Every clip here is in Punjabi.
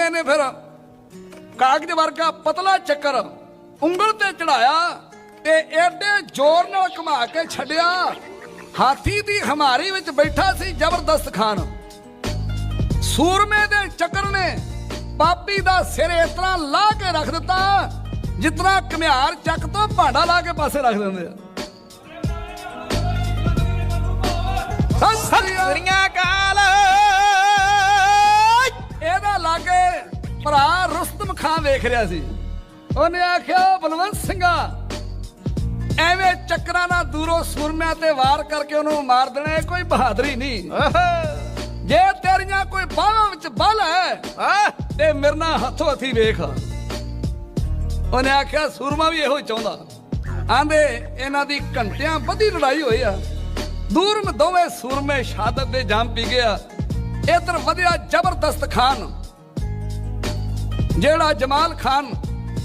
ਸੂਰਮੇ ਫਿਰ ਕਾਗਜ਼ ਵਰਗਾ ਪਤਲਾ ਚੱਕਰ ਉਂਗਲ ਤੇ ਚੜਾਇਆ ਤੇ ਐਡੇ ਜ਼ੋਰ ਨਾਲ ਘੁਮਾ ਕੇ ਛੱਡਿਆ। ਹਾਥੀ ਦੀ ਹਮਾਰੀ ਵਿੱਚ ਬੈਠਾ ਸੀ ਜ਼ਬਰਦਸਤ ਖਾਨ। ਸੂਰਮੇ ਦੇ ਚੱਕਰ ਨੇ ਪਾਪੀ ਦਾ ਸਿਰ ਇਸ ਤਰ੍ਹਾਂ ਲਾ ਕੇ ਰੱਖ ਦਿੱਤਾ, ਜਿਸ ਤਰ੍ਹਾਂ ਘਮਿਆਰ ਚੱਕ ਤੋਂ ਭਾਂਡਾ ਲਾ ਕੇ ਪਾਸੇ ਰੱਖ ਦਿੰਦੇ ਆ। ਸਤਿ ਸ੍ਰੀ ਅਕਾਲ। ਇਹਦਾ ਲਾਗੇ ਭਰਾ ਰੁਸਤਮ ਖਾਨ ਵੇਖ ਰਿਹਾ ਸੀ। ਉਹਨੇ ਆਖਿਆ ਬਲਵੰਤ ਸਿੰਘਾ ਐਵੇਂ ਚੱਕਰਾਂ ਨਾਲ ਦੂਰੋਂ ਸੂਰਮਿਆਂ ਤੇ ਵਾਰ ਕਰਕੇ ਉਹਨੂੰ ਮਾਰ ਦੇਣਾ ਇਹ ਕੋਈ ਬਹਾਦਰੀ ਨਹੀਂ। ਜੇ ਤੇਰੀਆਂ ਕੋਈ ਬਾਹਾਂ ਵਿੱਚ ਬਲ ਹੈ ਆ ਤੇ ਮੇਰੇ ਨਾਲ ਹੱਥੋਂ ਹੱਥੀ ਵੇਖ। ਉਹਨੇ ਆਖਿਆ ਸੂਰਮਾ ਵੀ ਇਹੋ ਹੀ ਚਾਹੁੰਦਾ। ਆਂਦੇ ਇਹਨਾਂ ਦੀ ਘੰਟਿਆਂ ਵਧੀ ਲੜਾਈ ਹੋਈ ਆ। ਦੂਰ ਮ ਦੋਵੇਂ ਸੂਰਮੇ ਸ਼ਹਾਦਤ ਦੇ ਜਾਮ ਪੀ ਗਿਆ ਇਧਰ ਵਧਿਆ ਜ਼ਬਰਦਸਤ ਖਾਨ ਜਿਹੜਾ ਜਮਾਲ ਖਾਨ,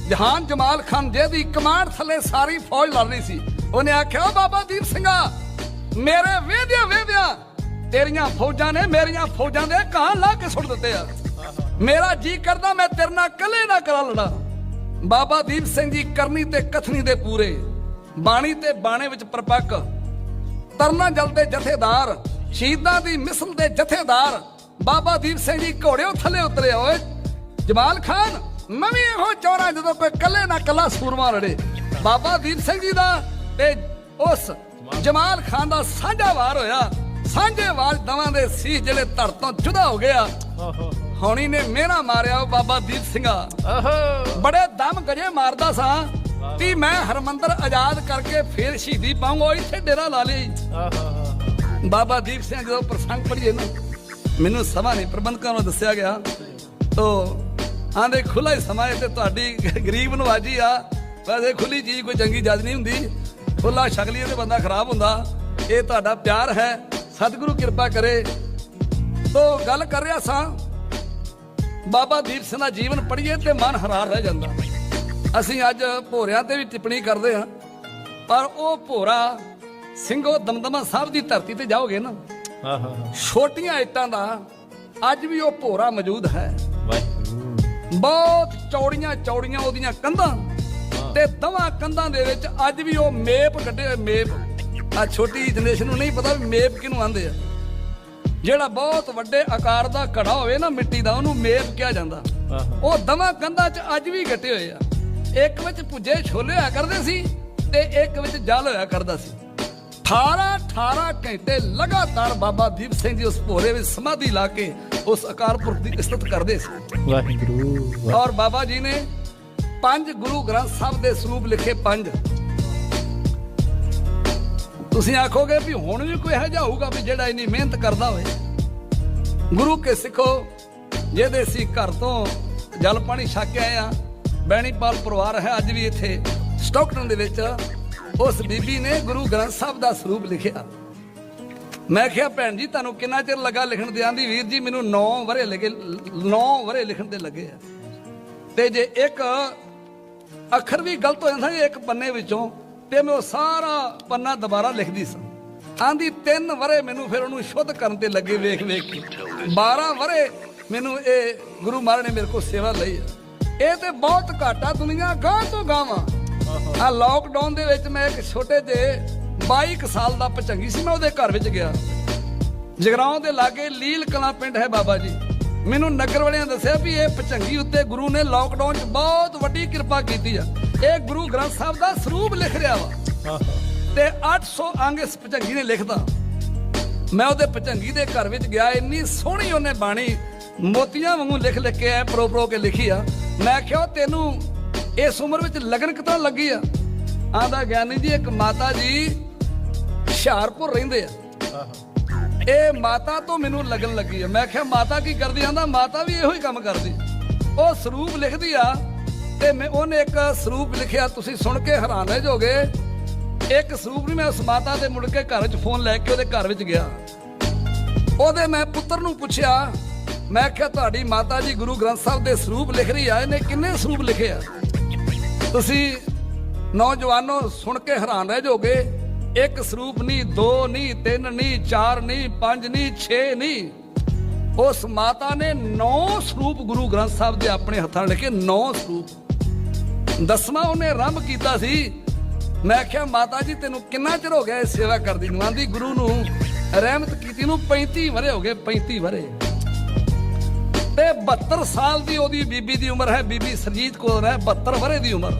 ਜਹਾਨ ਜਮਾਲ ਖਾਨ ਜਿਹਦੀ ਕਮਾਂਡ ਥੱਲੇ ਸਾਰੀ ਫੌਜ ਲੜ ਰਹੀ ਸੀ, ਉਹਨੇ ਆਖਿਆ, ਬਾਬਾ ਦੀਪ ਸਿੰਘਾ, ਮੇਰੇ ਵੇਦਿਆ ਵੇਦਿਆ ਤੇਰੀਆਂ ਫੌਜਾਂ ਨੇ ਮੇਰੀਆਂ ਫੌਜਾਂ ਦੇ ਕਾਂ ਲਾ ਕੇ ਸੁੱਟ ਦਿੱਤੇ ਆ। ਮੇਰਾ ਜੀ ਕਰਦਾ, ਮੈਂ ਤੇਰੇ ਨਾਲ ਕੱਲੇ ਨਾ ਕਰਾ ਲੜਾ ਬਾਬਾ ਦੀਪ ਸਿੰਘ ਜੀ ਕਰਨੀ ਤੇ ਕਥਨੀ ਦੇ ਪੂਰੇ, ਬਾਣੀ ਤੇ ਬਾਣੇ ਵਿੱਚ ਪਰਪੱਕ, ਤਰਨਾ ਜਲ ਦੇ ਜਥੇਦਾਰ, ਸ਼ਹੀਦਾਂ ਦੀ ਮਿਸਲ ਦੇ ਜਥੇਦਾਰ, ਬਾਬਾ ਦੀਪ ਸਿੰਘ ਜੀ ਘੋੜਿਓ ਥੱਲੇ ਉਤਰਿਆ ਓਏ। ਜਮਾਲ ਖਾਨ ਮੈਂ ਵੀ ਇਹੋ ਚਾਹਣਾ ਜਦੋਂ ਕੋਈ ਕੱਲੇ ਨਾ ਕੱਲਾ ਸੂਰਮਾ ਲੜੇ ਬਾਬਾ ਦੀਪ ਸਿੰਘ ਜੀ ਦਾ ਤੇ ਉਸ ਜਮਾਲ ਖਾਨ ਦਾ ਸਾਂਝਾ ਵਾਰ ਹੋਇਆ। ਸਾਂਝੇ ਵਾਰ ਦਵਾਂ ਦੇ ਸੀ ਜਿਹੜੇ ਧੜ ਤੋਂ ਜੁਦਾ ਹੋ ਗਿਆ। ਹੌਣੀ ਨੇ ਮਿਹਣਾ ਮਾਰਿਆ ਉਹ ਬਾਬਾ ਦੀਪ ਸਿੰਘਾ। ਬੜੇ ਦਮ ਗਜੇ ਮਾਰਦਾ ਸਾਂ ਵੀ ਮੈਂ ਹਰਮੰਦਰ ਆਜ਼ਾਦ ਕਰਕੇ ਫੇਰ ਸ਼ਹੀਦੀ ਪਾਉਂਗਾ ਇੱਥੇ ਡੇਰਾ ਲਾ ਲਈ। ਬਾਬਾ ਦੀਪ ਸਿੰਘ ਜਦੋਂ ਪ੍ਰਸੰਗ ਪੜ੍ਹੀਏ ਨਾ ਮੈਨੂੰ ਸਮਾਂ ਨਹੀਂ ਪ੍ਰਬੰਧਕਾਂ ਨੂੰ ਦੱਸਿਆ ਗਿਆ। ਤੋ ਆਂਦੇ ਖੁੱਲਾ ਹੀ ਸਮਾਂ ਹੈ ਤੇ ਤੁਹਾਡੀ ਗਰੀਬ ਨਵਾਜੀ ਆ। ਵੈਸੇ ਖੁੱਲੀ ਚੀਜ਼ ਕੋਈ ਚੰਗੀ ਜਦ ਨਹੀਂ ਹੁੰਦੀ। ਖੁੱਲਾ ਸ਼ਕਲੀਏ ਤੇ ਬੰਦਾ ਖਰਾਬ ਹੁੰਦਾ। ਇਹ ਤੁਹਾਡਾ ਪਿਆਰ ਹੈ। ਸਤਿਗੁਰੂ ਕਿਰਪਾ ਕਰੇ। ਤੋ ਗੱਲ ਕਰ ਰਿਹਾ ਸਾਂ। ਬਾਬਾ ਦੀਪ ਸਿੰਘ ਦਾ ਜੀਵਨ ਪੜ੍ਹੀਏ ਤੇ ਮਨ ਹਰਾਰ ਰਹਿ ਜਾਂਦਾ। ਅਸੀਂ ਅੱਜ ਭੋਰਿਆਂ ਤੇ ਵੀ ਟਿੱਪਣੀ ਕਰਦੇ ਹਾਂ। ਪਰ ਉਹ ਭੋਰਾ ਸਿੰਘੋ ਦਮਦਮਾ ਸਾਹਿਬ ਦੀ ਧਰਤੀ ਤੇ ਜਾਓਗੇ ਨਾ। ਆਹਾ ਛੋਟੀਆਂ ਇੱਟਾਂ ਦਾ ਅੱਜ ਵੀ ਉਹ ਭੋਰਾ ਮੌਜੂਦ ਹੈ। ਬਹੁਤ ਚੌੜੀਆਂ ਚੌੜੀਆਂ ਉਹਦੀਆਂ ਕੰਧਾਂ ਤੇ ਦਵਾਂ ਕੰਧਾਂ ਦੇ ਵਿੱਚ ਅੱਜ ਵੀ ਉਹ ਮੇਪ ਕੱਢੇ ਹੋਏ ਮੇਪ। ਆ ਛੋਟੀ ਜਨਰੇਸ਼ਨ ਨੂੰ ਨਹੀਂ ਪਤਾ ਵੀ ਮੇਪ ਕਿਹਨੂੰ ਆਂਦੇ ਆ। ਜਿਹੜਾ ਬਹੁਤ ਵੱਡੇ ਆਕਾਰ ਦਾ ਘੜਾ ਹੋਵੇ ਨਾ ਮਿੱਟੀ ਦਾ ਉਹਨੂੰ ਮੇਪ ਕਿਹਾ ਜਾਂਦਾ। ਉਹ ਦਵਾਂ ਕੰਧਾਂ 'ਚ ਅੱਜ ਵੀ ਗੱਟੇ ਹੋਏ ਆ। ਇੱਕ ਵਿੱਚ ਭੁੱਜੇ ਛੋਲੇ ਹੋਇਆ ਕਰਦੇ ਸੀ ਤੇ ਇੱਕ ਵਿੱਚ ਜਲ ਹੋਇਆ ਕਰਦਾ ਸੀ। 18 18 ਘੰਟੇ ਲਗਾਤਾਰ ਬਾਬਾ ਦੀਪ ਸਿੰਘ ਜੀ ਉਸ ਭੋਰੇ ਵਿੱਚ ਸਮਾਧੀ ਲਾ ਕੇ ਉਸ ਅਕਾਲ ਪੁਰਖ ਦੀ ਇਸਤਤ ਕਰਦੇ ਸੀ। ਵਾਹਿਗੁਰੂ ਔਰ ਬਾਬਾ ਜੀ ਨੇ ਪੰਜ ਗੁਰੂ ਗ੍ਰੰਥ ਸਾਹਿਬ ਦੇ ਸਰੂਪ ਲਿਖੇ ਪੰਜ। ਤੁਸੀਂ ਆਖੋਗੇ ਵੀ ਹੁਣ ਵੀ ਕੋਈ ਇਹੋ ਜਿਹਾ ਹੋਊਗਾ ਵੀ ਜਿਹੜਾ ਇੰਨੀ ਮਿਹਨਤ ਕਰਦਾ ਹੋਵੇ। ਗੁਰੂ ਕੇ ਸਿੱਖੋ ਜਿਹਦੇ ਸੀ ਘਰ ਤੋਂ ਜਲ ਪਾਣੀ ਛੱਕ ਕੇ ਆਏ ਆ ਬੈਣੀਪਾਲ ਪਰਿਵਾਰ ਹੈ ਅੱਜ ਵੀ ਇੱਥੇ ਸਟਾਕਟਨ ਦੇ ਵਿੱਚ। ਉਸ ਬੀਬੀ ਨੇ ਗੁਰੂ ਗ੍ਰੰਥ ਸਾਹਿਬ ਦਾ ਸਰੂਪ ਲਿਖਿਆ। ਮੈਂ ਕਿਹਾ, ਭੈਣ ਜੀ, ਤੁਹਾਨੂੰ ਕਿੰਨਾ ਚਿਰ ਲੱਗਾ ਲਿਖਣ ਦੇ? ਆਂਦੀ, ਵੀਰ ਜੀ, ਮੈਨੂੰ 9 ਵਰੇ ਲੱਗੇ 9 ਵਰੇ ਲਿਖਣ ਦੇ ਲੱਗੇ ਆ। ਤੇ ਜੇ ਇੱਕ ਅੱਖਰ ਵੀ ਗਲਤ ਹੋ ਜਾਂਦਾ ਇੱਕ ਪੰਨੇ ਵਿੱਚੋਂ, ਤੇ ਮੈਂ ਉਹ ਸਾਰਾ ਪੰਨਾ ਦੁਬਾਰਾ ਲਿਖਦੀ ਸਾਂ। ਆਂਦੀ, ਤਿੰਨ ਵਰੇ ਮੈਨੂੰ ਫਿਰ ਉਹਨੂੰ ਸ਼ੁੱਧ ਕਰਨ ਤੇ ਲੱਗੇ ਵੇਖ ਵੇਖ ਕੇ। 12 ਵਰੇ ਮੈਨੂੰ ਇਹ ਗੁਰੂ ਮਹਾਰਾਜ ਨੇ ਮੇਰੇ ਕੋਲ ਸੇਵਾ ਲਈ ਆ। ਇਹ ਤੇ ਬਹੁਤ ਘਾਟਾ ਦੁਨੀਆ ਗਾਂ ਤੋਂ ਗਾਵਾਂ ਆ ਲਾਕਡਾਊਨ ਦੇ ਵਿੱਚ ਮੈਂ ਇੱਕ ਛੋਟੇ ਜਿਹੇ 22 ਸਾਲ ਦਾ ਪਚੰਗੀ ਸੀ, ਮੈਂ ਉਹਦੇ ਘਰ ਵਿੱਚ ਗਿਆ। ਜਗਰਾਉਂ ਦੇ ਲਾਗੇ ਲੀਲ ਕਲਾਂ ਪਿੰਡ ਹੈ ਬਾਬਾ ਜੀ। ਮੈਨੂੰ ਨਗਰ ਵਾਲਿਆਂ ਦੱਸਿਆ ਵੀ ਇਹ ਪਚੰਗੀ ਉੱਤੇ ਗੁਰੂ ਨੇ ਲਾਕਡਾਊਨ 'ਚ ਬਹੁਤ ਵੱਡੀ ਕਿਰਪਾ ਕੀਤੀ ਆ। ਇਹ ਗੁਰੂ ਗ੍ਰੰਥ ਸਾਹਿਬ ਦਾ ਸਰੂਪ ਲਿਖ ਰਿਹਾ ਵਾ। ਆਹਾ ਤੇ 800 ਅੰਗ ਇਸ ਪਚੰਗੀ ਨੇ ਲਿਖਦਾ ਮੈਂ ਉਹਦੇ ਪਚੰਗੀ ਦੇ ਘਰ ਵਿੱਚ ਗਿਆ, ਇੰਨੀ ਸੋਹਣੀ ਉਹਨੇ ਬਾਣੀ ਮੋਤੀਆਂ ਵਾਂਗੂ ਲਿਖ ਲਿਖ ਕੇ ਐ ਪ੍ਰੋ ਪ੍ਰੋ ਕੇ ਲਿਖੀ ਆ। ਮੈਂ ਕਿਹਾ ਤੈਨੂੰ ਇਸ ਉਮਰ ਵਿੱਚ ਲਗਨ ਕਿਤੋਂ ਲੱਗੀ ਆ? ਆਂਦਾ ਗਿਆਨੀ ਜੀ, ਇੱਕ ਮਾਤਾ ਜੀ ਹੁਸ਼ਿਆਰਪੁਰ ਰਹਿੰਦੇ ਆ। ਇਹ ਮਾਤਾ ਤੋਂ ਮੈਨੂੰ ਲਗਨ ਲੱਗੀ ਆ। ਮੈਂ ਕਿਹਾ, ਮਾਤਾ ਕੀ ਕਰਦੀ? ਆਂਦਾ, ਮਾਤਾ ਵੀ ਇਹੋ ਹੀ ਕੰਮ ਕਰਦੀ। ਉਹ ਸਰੂਪ ਲਿਖਦੀ ਆ ਤੇ ਮੈਂ ਉਹਨੇ ਇੱਕ ਸਰੂਪ ਲਿਖਿਆ। ਤੁਸੀਂ ਸੁਣ ਕੇ ਹੈਰਾਨ ਰਹਿ ਜਾਓਗੇ। ਇੱਕ ਸਰੂਪ ਨਹੀਂ ਮੈਂ ਉਸ ਮਾਤਾ ਦੇ ਮੁੜ ਕੇ ਘਰ 'ਚ ਫੋਨ ਲੈ ਕੇ ਉਹਦੇ ਘਰ ਵਿੱਚ ਗਿਆ। ਉਹਦੇ ਮੈਂ ਪੁੱਤਰ ਨੂੰ ਪੁੱਛਿਆ, ਮੈਂ ਕਿਹਾ, ਤੁਹਾਡੀ ਮਾਤਾ ਜੀ ਗੁਰੂ ਗ੍ਰੰਥ ਸਾਹਿਬ ਦੇ ਸਰੂਪ ਲਿਖ ਰਹੀ ਆ। ਇਹਨੇ ਕਿੰਨੇ ਸਰੂਪ ਲਿਖੇ ਆ? ਤੁਸੀਂ ਨੌਜਵਾਨੋ ਸੁਣ ਕੇ ਹੈਰਾਨ ਰਹਿ ਜਾਓਗੇ, ਇੱਕ ਸਰੂਪ ਨਹੀਂ ਦੋ ਨਹੀਂ ਤਿੰਨ ਨਹੀਂ ਚਾਰ ਨਹੀਂ ਪੰਜ ਨਹੀਂ ਛੇ ਨਹੀਂ ਉਸ ਮਾਤਾ ਨੇ ਨੌ ਸਰੂਪ ਗੁਰੂ ਗ੍ਰੰਥ ਸਾਹਿਬ ਦੇ ਆਪਣੇ ਹੱਥਾਂ ਲਿਖੇ, ਨੌ ਸਰੂਪ। ਦਸਵਾਂ ਉਹਨੇ ਆਰੰਭ ਕੀਤਾ ਸੀ, ਮੈਂ ਕਿਹਾ, ਮਾਤਾ ਜੀ, ਤੈਨੂੰ ਕਿੰਨਾ ਚਿਰ ਹੋ ਗਿਆ ਇਹ ਸੇਵਾ ਕਰਦੀ ਨੂੰ? ਆਂਦੀ, ਗੁਰੂ ਨੂੰ ਰਹਿਮਤ ਕੀਤੀ ਨੂੰ 35 ਵਰੇ ਹੋ ਗਏ 35 ਵਰੇ ਤੇ 72 ਸਾਲ ਦੀ ਉਹਦੀ ਬੀਬੀ ਦੀ ਉਮਰ ਹੈ ਬੀਬੀ ਸਰਜੀਤ ਕੌਰ ਹੈ 72 ਵਰੇ ਦੀ ਉਮਰ।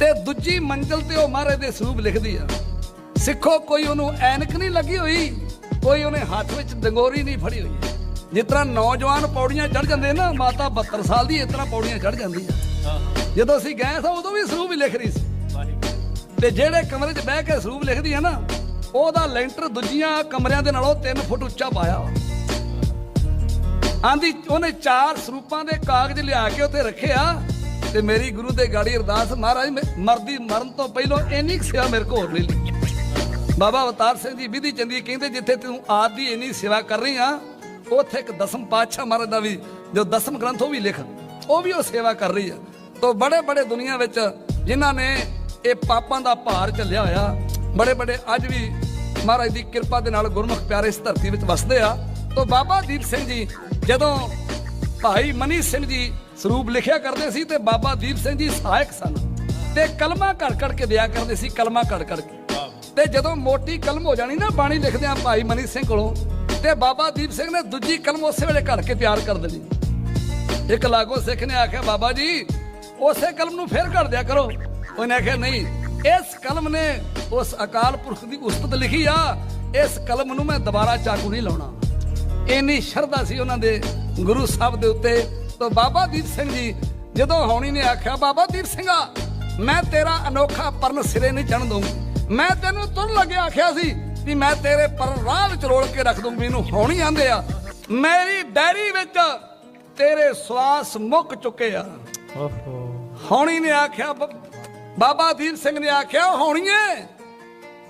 ਤੇ ਦੂਜੀ ਮੰਜ਼ਲ ਤੇ ਉਹ ਮਹਾਰਾਜ ਦੇ ਸਰੂਪ ਲਿਖਦੀ ਆ ਸਿੱਖੋ ਕੋਈ ਉਹਨੂੰ ਐਨਕ ਨਹੀਂ ਲੱਗੀ ਹੋਈ ਕੋਈ ਉਹਨੇ ਹੱਥ ਵਿੱਚ ਡੰਗੋਰੀ ਨਹੀਂ ਫੜੀ ਹੋਈ। ਜਿਸ ਤਰ੍ਹਾਂ ਨੌਜਵਾਨ ਪੌੜੀਆਂ ਚੜ ਜਾਂਦੇ ਨਾ ਮਾਤਾ 72 ਸਾਲ ਦੀ ਇਸ ਤਰ੍ਹਾਂ ਪੌੜੀਆਂ ਚੜ ਜਾਂਦੀ ਆ। ਜਦੋਂ ਅਸੀਂ ਗਏ ਸਾਂ ਉਦੋਂ ਵੀ ਸਰੂਪ ਹੀ ਲਿਖ ਰਹੀ ਸੀ। ਤੇ ਜਿਹੜੇ ਕਮਰੇ 'ਚ ਬਹਿ ਕੇ ਸਰੂਪ ਲਿਖਦੀ ਆ ਨਾ ਉਹਦਾ ਲੈਂਟਰ ਦੂਜੀਆਂ ਕਮਰਿਆਂ ਦੇ ਨਾਲੋਂ 3 ਫੁੱਟ ਉੱਚਾ ਪਾਇਆ ਆਂਦੀ, ਉਹਨੇ ਚਾਰ ਸਰੂਪਾਂ ਦੇ ਕਾਗਜ਼ ਲਿਆ ਕੇ ਉੱਥੇ ਰੱਖਿਆ ਤੇ ਮੇਰੀ ਗੁਰੂ ਦੇ ਗਾੜੀ ਅਰਦਾਸ ਮਹਾਰਾਜ ਮਰਦੀ ਮਰਨ ਤੋਂ ਪਹਿਲਾਂ ਇੰਨੀ ਕੁ ਸੇਵਾ ਮੇਰੇ ਕੋਲ ਹੋਰ ਨਹੀਂ ਲਈ ਬਾਬਾ ਅਵਤਾਰ ਸਿੰਘ ਜੀ ਵਿਧੀ ਚੰਦੀ ਕਹਿੰਦੇ, ਜਿੱਥੇ ਤੂੰ ਆਪ ਦੀ ਇੰਨੀ ਸੇਵਾ ਕਰ ਰਹੀ ਆ, ਉੱਥੇ ਇੱਕ ਦਸਮ ਪਾਤਸ਼ਾਹ ਮਹਾਰਾਜ ਦਾ ਵੀ, ਜੋ ਦਸਮ ਗ੍ਰੰਥ ਉਹ ਵੀ ਲਿਖ, ਉਹ ਵੀ ਉਹ ਸੇਵਾ ਕਰ ਰਹੀ ਆ। ਤੋ ਬੜੇ ਬੜੇ ਦੁਨੀਆ ਵਿੱਚ ਜਿਨ੍ਹਾਂ ਨੇ ਇਹ ਪਾਪਾਂ ਦਾ ਭਾਰ ਝੱਲਿਆ ਹੋਇਆ, ਬੜੇ ਬੜੇ ਅੱਜ ਵੀ ਮਹਾਰਾਜ ਦੀ ਕਿਰਪਾ ਦੇ ਨਾਲ ਗੁਰਮੁਖ ਪਿਆਰੇ ਇਸ ਧਰਤੀ ਵਿੱਚ ਵਸਦੇ ਆ। ਤੋ ਬਾਬਾ ਦੀਪ ਸਿੰਘ ਜੀ, ਜਦੋਂ ਭਾਈ ਮਨੀ ਸਿੰਘ ਜੀ ਸਰੂਪ ਲਿਖਿਆ ਕਰਦੇ ਸੀ ਤੇ ਬਾਬਾ ਦੀਪ ਸਿੰਘ ਜੀ ਸਹਾਇਕ ਸਨ ਤੇ ਕਲਮਾ ਘੜ ਘੜ ਕੇ ਦਿਆ ਕਰਦੇ ਸੀ, ਕਲਮਾ ਘੜ ਘੜ ਕੇ। ਤੇ ਜਦੋਂ ਮੋਟੀ ਕਲਮ ਹੋ ਜਾਣੀ ਨਾ, ਬਾਣੀ ਲਿਖਦੇ ਆ ਭਾਈ ਮਨੀ ਸਿੰਘ ਕੋਲੋਂ, ਤੇ ਬਾਬਾ ਦੀਪ ਸਿੰਘ ਨੇ ਦੂਜੀ ਕਲਮ ਉਸੇ ਵੇਲੇ ਘੜ ਕੇ ਤਿਆਰ ਕਰ ਦੇਣੀ ਇੱਕ ਲਾਗੋ ਸਿੱਖ ਨੇ ਆਖਿਆ, ਬਾਬਾ ਜੀ, ਉਸੇ ਕਲਮ ਨੂੰ ਫੇਰ ਘੜ ਦਿਆ ਕਰੋ। ਉਹਨੇ ਆਖਿਆ, ਨਹੀਂ, ਇਸ ਕਲਮ ਨੇ ਉਸ ਅਕਾਲ ਪੁਰਖ ਦੀ ਉਸਤਤ ਲਿਖੀ ਆ, ਇਸ ਕਲਮ ਨੂੰ ਮੈਂ ਦੁਬਾਰਾ ਚਾਕੂ ਨਹੀਂ ਲਾਉਣਾ। ਇੰਨੀ ਸ਼ਰਧਾ ਸੀ ਉਹਨਾਂ ਦੇ ਗੁਰੂ ਸਾਹਿਬ ਦੇ ਉੱਤੇ। ਤਾਂ ਬਾਬਾ ਦੀਪ ਸਿੰਘ ਜੀ ਜਦੋਂ ਹੌਣੀ ਨੇ ਆਖਿਆ ਬਾਬਾ ਦੀਪ ਸਿੰਘਾ ਮੈਂ ਤੇਰਾ ਅਨੋਖਾ ਪਰਨ ਸਿਰੇ ਨਹੀਂ ਚੜਨ ਦਊਂਗੀ। ਮੈਂ ਤੈਨੂੰ ਤੁਰ ਲੱਗੇ ਆਖਿਆ ਸੀ ਵੀ ਮੈਂ ਤੇਰੇ ਪਰ ਰਾਹ ਵਿੱਚ ਰੋਲ ਕੇ ਰੱਖ ਦੂੰਗੀ ਇਹਨੂੰ ਹੌਣੀ ਆਂਦੇ ਆ। ਮੇਰੀ ਡੈਰੀ ਵਿੱਚ ਤੇਰੇ ਸਵਾਸ ਮੁੱਕ ਚੁੱਕੇ ਆ। ਓਹੋ। ਹੌਣੀ ਨੇ ਆਖਿਆ ਬਾਬਾ ਦੀਪ ਸਿੰਘ ਨੇ ਆਖਿਆ ਹੌਣੀਏ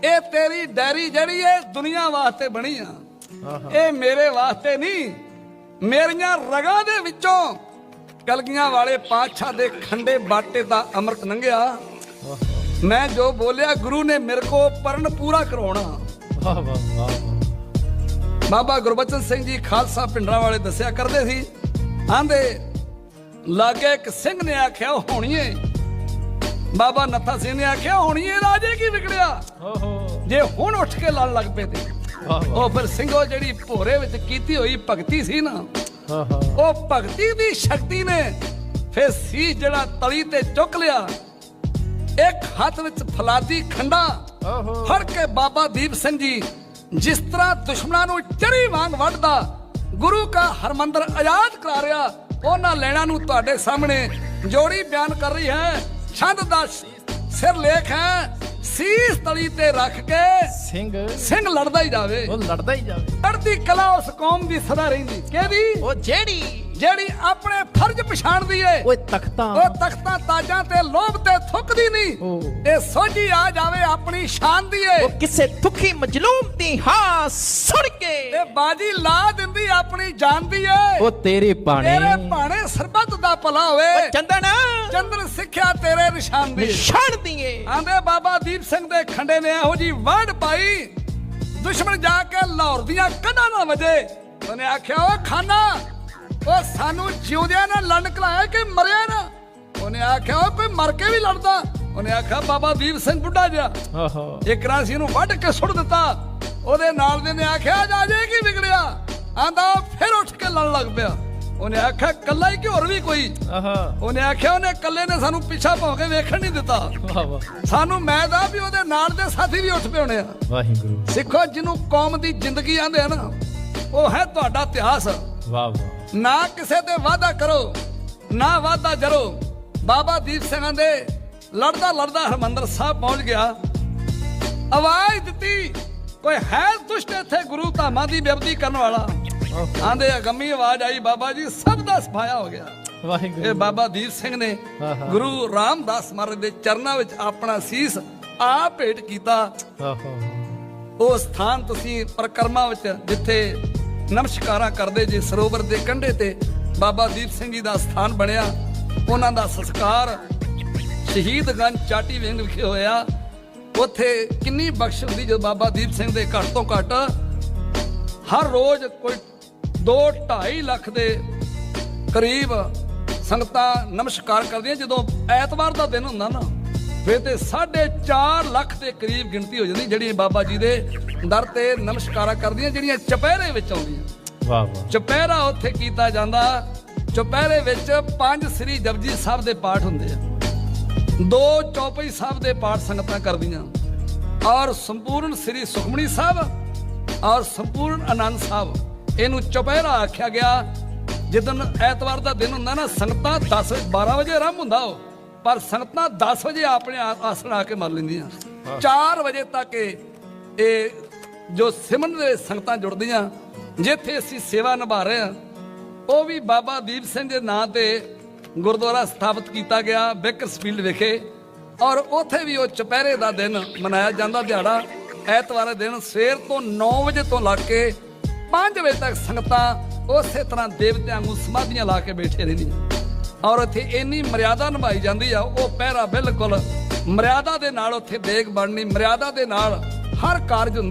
ਇਹ ਤੇਰੀ ਡੈਰੀ ਜਿਹੜੀ ਇਹ ਦੁਨੀਆ ਵਾਸਤੇ ਬਣੀ ਆ। ਇਹ ਮੇਰੇ ਵਾਸਤੇ ਨਹੀਂ। ਮੇਰੀਆਂ ਰਗਾਂ ਦੇ ਵਿੱਚੋਂ ਕਲਗੀਆਂ ਵਾਲੇ ਪਾਤਸ਼ਾਹ ਦੇ ਖੰਡੇ ਬਾਟੇ ਦਾ ਅੰਮ੍ਰਿਤ ਲੰਘਿਆ। ਮੈਂ ਜੋ ਬੋਲਿਆ ਗੁਰੂ ਨੇ ਮੇਰੇ ਕੋ ਪਰਨ ਪੂਰਾ ਕਰਾਉਣਾ। ਵਾਹ ਵਾਹ ਵਾਹ। ਬਾਬਾ ਗੁਰਬਚਨ ਸਿੰਘ ਜੀ ਖਾਲਸਾ ਪਿੰਡਰਾਂ ਵਾਲੇ ਦੱਸਿਆ ਕਰਦੇ ਸੀ। ਆਂਦੇ ਲਾਗੇ ਇੱਕ ਸਿੰਘ ਨੇ ਆਖਿਆ ਹੋਣੀਏ। ਬਾਬਾ ਨੱਥਾ ਸਿੰਘ ਨੇ ਆਖਿਆ ਹੋਣੀਏ ਰਾਜੇ ਕੀ ਵਿਗੜਿਆ? ਜੇ ਹੁਣ ਉੱਠ ਕੇ ਲੜਨ ਲੱਗ ਪਏ ਤੇ। ਉਹ ਫਿਰ ਸਿੰਘੋ ਜਿਹੜੀ ਭੋਰੇ ਵਿੱਚ ਕੀਤੀ ਹੋਈ ਭਗਤੀ ਸੀ ਨਾ ਉਹ ਭਗਤੀ ਦੀ ਸ਼ਕਤੀ ਨੇ ਫਿਰ ਸੀ ਜਿਹੜਾ ਤਲੀ ਤੇ ਚੁੱਕ ਲਿਆ ਇੱਕ ਹੱਥ ਵਿੱਚ ਫਲਾਦੀ ਖੰਡਾ ਫੜ ਕੇ ਬਾਬਾ ਦੀਪ ਸਿੰਘ ਜੀ ਜਿਸ ਤਰ੍ਹਾਂ ਦੁਸ਼ਮਣਾਂ ਨੂੰ ਚਰੀ ਵਾਂਗ ਵੱਢਦਾ ਗੁਰੂ ਕਾ ਹਰਮੰਦਰ ਆਜ਼ਾਦ ਕਰਾ ਰਿਹਾ ਉਹਨਾਂ ਲੈਣਾ ਨੂੰ ਤੁਹਾਡੇ ਸਾਹਮਣੇ ਜੋੜੀ ਬਿਆਨ ਕਰ ਰਹੀ ਹੈ। ਛੰਦ ਦਾ ਸਿਰ ਲੇਖ ਹੈ। ਸੀਸ ਤਲੀ ਤੇ ਰੱਖ ਕੇ ਸਿੰਘ। ਸਿੰਘ ਲੜਦਾ ਹੀ ਜਾਵੇ। ਉਹ ਲੜਦਾ ਹੀ ਜਾਵੇ। ਲੜਦੀ ਕਲਾ ਉਸ ਕੌਮ ਦੀ ਸਦਾ ਰਹਿੰਦੀ। ਕਿਹਦੀ? ਉਹ ਜਿਹੜੀ ਜਿਹੜੀ ਆਪਣੇ ਫਰਜ਼ ਪਛਾਣਦੀ ਏ। ਓਏ ਤਖਤਾਂ। ਉਹ ਤਖਤਾਂ ਤਾਜਾਂ ਤੇ ਲੋਭ ਤੇ ਥੁੱਕਦੀ ਨਹੀਂ। ਇਹ ਸੋਝੀ ਆ ਜਾਵੇ ਆਪਣੀ ਸ਼ਾਨ ਦੀ ਏ। ਉਹ ਕਿਸੇ ਦੁਖੀ ਮਜਲੂਮ ਦੀ ਹਾਂ ਸੁਣ ਕੇ। ਇਹ ਬਾਜੀ ਲਾ ਦਿੰਦੀ ਆਪਣੀ ਜਾਨ ਦੀ ਏ। ਉਹ ਤੇਰੇ ਬਾਣੇ ਤੇਰੇ ਭਾਣੇ ਸਰਬੱਤ ਦਾ ਭਲਾ ਹੋਵੇ। ਚੰਦਨ। ਚੰਦਰ ਸਿੱਖਿਆ ਤੇਰੇ ਨਿਸ਼ਾਨ ਦੀ ਨਿਸ਼ਾਨ ਦੀਏ ਆਂਦੇ ਬਾਬਾ ਦੀਪ ਸਿੰਘ ਦੇ ਖੰਡੇ ਨੇ ਇਹੋ ਜੀ ਵੜ ਪਾਈ। ਦੁਸ਼ਮਣ ਜਾ ਕੇ ਲਾਹੌਰ ਦੀਆਂ ਕੰਧਾਂ ਨਾ ਵਜੇ। ਉਹਨੇ ਆਖਿਆ ਓ ਖਾਨਾ ਉਹ ਸਾਨੂੰ ਜਿਉਂਦਿਆਂ ਨਾਲ ਲੰਡ ਕਲਾਇਆ ਕਿ ਮਰਿਆ ਨਾ। ਉਹਨੇ ਆਖਿਆ ਓ ਕੋਈ ਮਰ ਕੇ ਵੀ ਲੜਦਾ। ਉਹਨੇ ਆਖਿਆ ਬਾਬਾ ਦੀਪ ਸਿੰਘ ਬੁੱਢਾ ਜਿਹਾ। ਆਹਾ। ਇੱਕ ਰਾਂ ਸੀ ਇਹਨੂੰ ਵੱਢ ਕੇ ਸੁੱਟ ਦਿੱਤਾ। ਉਹਦੇ ਨਾਲ ਦੇ ਨੇ ਆਖਿਆ ਜਾ ਜੇ ਕੀ ਵਿਗੜਿਆ? ਆਂਦਾ ਫਿਰ ਉੱਠ ਕੇ ਲੜਨ ਲੱਗ ਪਿਆ। ਉਹਨੇ ਆਖਿਆ ਕੱਲਾ ਹੀ ਕਿ ਹੋਰ ਵੀ ਕੋਈ? ਆਹਾ। ਉਹਨੇ ਆਖਿਆ ਉਹਨੇ ਕੱਲੇ ਨੇ ਸਾਨੂੰ ਪਿੱਛਾ ਭੌਂ ਕੇ ਵੇਖਣ ਨਹੀਂ ਦਿੱਤਾ। ਵਾਹ ਵਾਹ। ਸਾਨੂੰ ਮੈਂ ਦਾ ਵੀ ਉਹਦੇ ਨਾਲ ਦੇ ਸਾਥੀ ਵੀ ਉੱਠ ਪਏ ਹੋਣੇ ਆ। ਵਾਹਿਗੁਰੂ। ਸਿੱਖੋ ਜਿਹਨੂੰ ਕੌਮ ਦੀ ਜ਼ਿੰਦਗੀ ਆਂਦੇ ਆ ਨਾ ਉਹ ਹੈ ਤੁਹਾਡਾ ਇਤਿਹਾਸ। ਵਾਹ ਵਾਹ। ਨਾ ਕਿਸੇ ਤੇ ਵਾਅਦਾ ਕਰੋ ਨਾ ਵਾਅਦਾ ਜਰੋ। ਬਾਬਾ ਦੀਪ ਸਿੰਘਾਂ ਦੇ ਲੜਦਾ ਲੜਦਾ ਹਰਮੰਦਰ ਸਾਹਿਬ ਪਹੁੰਚ ਗਿਆ। ਆਵਾਜ਼ ਦਿੱਤੀ ਕੋਈ ਹੈ ਦੁਸ਼ਟ ਇੱਥੇ ਗੁਰੂ ਧਾਮਾਂ ਦੀ ਬਿਰਤੀ ਕਰਨ ਵਾਲਾ? ਆਂਦੇ ਅਗੰਮੀ ਆਵਾਜ਼ ਆਈ ਬਾਬਾ ਜੀ ਸਭ ਦਾ ਸਫਾਇਆ ਹੋ ਗਿਆ। ਇਹ ਵਾਹਿਗੁਰੂ ਬਾਬਾ ਦੀਪ ਸਿੰਘ ਨੇ। ਗੁਰੂ ਰਾਮਦਾਸ ਮਹਾਰਾਜ ਦੇ ਚਰਨਾਂ ਵਿੱਚ ਆਪਣਾ ਸੀਸ ਆਪ ਭੇਟ ਕੀਤਾ। ਉਹ ਸਥਾਨ ਤੁਸੀਂ ਪਰਕਰਮਾ ਵਿੱਚ ਜਿੱਥੇ ਨਮਸਕਾਰਾਂ ਕਰਦੇ ਜੇ ਸਰੋਵਰ ਦੇ ਕੰਢੇ ਤੇ। ਬਾਬਾ ਦੀਪ ਸਿੰਘ ਜੀ ਦਾ ਸਥਾਨ ਬਣਿਆ। ਉਹਨਾਂ ਦਾ ਸੰਸਕਾਰ ਸ਼ਹੀਦਗੰਜ ਚਾਟੀ ਵਿੰਗ ਵਿਖੇ ਹੋਇਆ। ਉੱਥੇ ਕਿੰਨੀ ਬਖਸ਼ ਹੁੰਦੀ ਜਦੋਂ ਬਾਬਾ ਦੀਪ ਸਿੰਘ ਦੇ ਘੱਟ ਤੋਂ ਘੱਟ। ਹਰ ਰੋਜ਼ ਕੋਈ 2 2.5 ਲੱਖ ਦੇ ਕਰੀਬ ਸੰਗਤਾਂ ਨਮਸਕਾਰ ਕਰਦੀਆਂ। ਜਦੋਂ ਐਤਵਾਰ ਦਾ ਦਿਨ ਹੁੰਦਾ ਨਾ ਫਿਰ ਤੇ 4.5 ਲੱਖ ਦੇ ਕਰੀਬ ਗਿਣਤੀ ਹੋ ਜਾਂਦੀ ਜਿਹੜੀ ਬਾਬਾ ਜੀ ਦੇ ਦਰ ਤੇ ਨਮਸਕਾਰਾਂ ਕਰਦੀਆਂ ਜਿਹੜੀਆਂ ਚੁਪਹਿਰੇ ਵਿੱਚ ਆਉਂਦੀਆਂ। ਵਾਹ ਵਾਹ। ਚੁਪਹਿਰਾ ਉੱਥੇ ਕੀਤਾ ਜਾਂਦਾ ਚੁਪਹਿਰੇ ਵਿੱਚ ਪੰਜ ਸ੍ਰੀ ਜਪਜੀ ਸਾਹਿਬ ਦੇ ਪਾਠ ਹੁੰਦੇ ਆ। ਦੋ ਚੌਪਈ ਸਾਹਿਬ ਦੇ ਪਾਠ ਸੰਗਤਾਂ ਕਰਦੀਆਂ। ਔਰ ਸੰਪੂਰਨ ਸ੍ਰੀ ਸੁਖਮਣੀ ਸਾਹਿਬ ਔਰ ਸੰਪੂਰਨ ਆਨੰਦ ਸਾਹਿਬ। ਇਹਨੂੰ ਚੁਪਹਿਰਾ ਆਖਿਆ ਗਿਆ। ਜਿੱਦਨ ਐਤਵਾਰ ਦਾ ਦਿਨ ਹੁੰਦਾ ਨਾ ਸੰਗਤਾਂ 10 12 ਵਜੇ ਆਰੰਭ ਹੁੰਦਾ ਉਹ। ਪਰ ਸੰਗਤਾਂ 10 ਵਜੇ ਆਪਣੇ ਆਸਣ ਆ ਕੇ ਮਰ ਲੈਂਦੀਆਂ। 4 ਵਜੇ ਤੱਕ ਇਹ ਜੋ ਸਿਮਰਨ ਦੇ ਸੰਗਤਾਂ ਜੁੜਦੀਆਂ ਜਿੱਥੇ ਅਸੀਂ ਸੇਵਾ ਨਿਭਾ ਰਹੇ ਹਾਂ ਉਹ ਵੀ ਬਾਬਾ ਦੀਪ ਸਿੰਘ ਦੇ ਨਾਂ ਤੇ ਗੁਰਦੁਆਰਾ ਸਥਾਪਿਤ ਕੀਤਾ ਗਿਆ ਬੇਕਰਸਫੀਲਡ ਵਿਖੇ। ਔਰ ਉੱਥੇ ਵੀ ਉਹ ਚੁਪਹਿਰੇ ਦਾ ਦਿਨ ਮਨਾਇਆ ਜਾਂਦਾ ਦਿਹਾੜਾ। ਐਤਵਾਰ ਦੇ ਦਿਨ ਸਵੇਰ ਤੋਂ 9 ਵਜੇ ਤੋਂ ਲੱਗ ਕੇ 5 ਵਜੇ ਤੱਕ ਸੰਗਤਾਂ ਉਸੇ ਤਰ੍ਹਾਂ ਦੇਵਤਿਆਂ ਨੂੰ ਸਮਾਧੀਆਂ ਲਾ ਕੇ ਬੈਠੇ ਰਹਿੰਦੀਆਂ। ਔਰ ਇੱਥੇ ਇੰਨੀ ਮਰਿਆਦਾ ਨਿਭਾਈ ਜਾਂਦੀ ਆ, ਉਹ ਪਹਿਰਾ ਬਿਲਕੁਲ ਮਰਿਆਦਾ ਦੇ ਨਾਲ ਉੱਥੇ ਦੇਗ ਬਣਨੀ, ਮਰਿਆਦਾ ਦੇ ਨਾਲ ਹਰ ਕਾਰਜ ਹੁੰਦਾ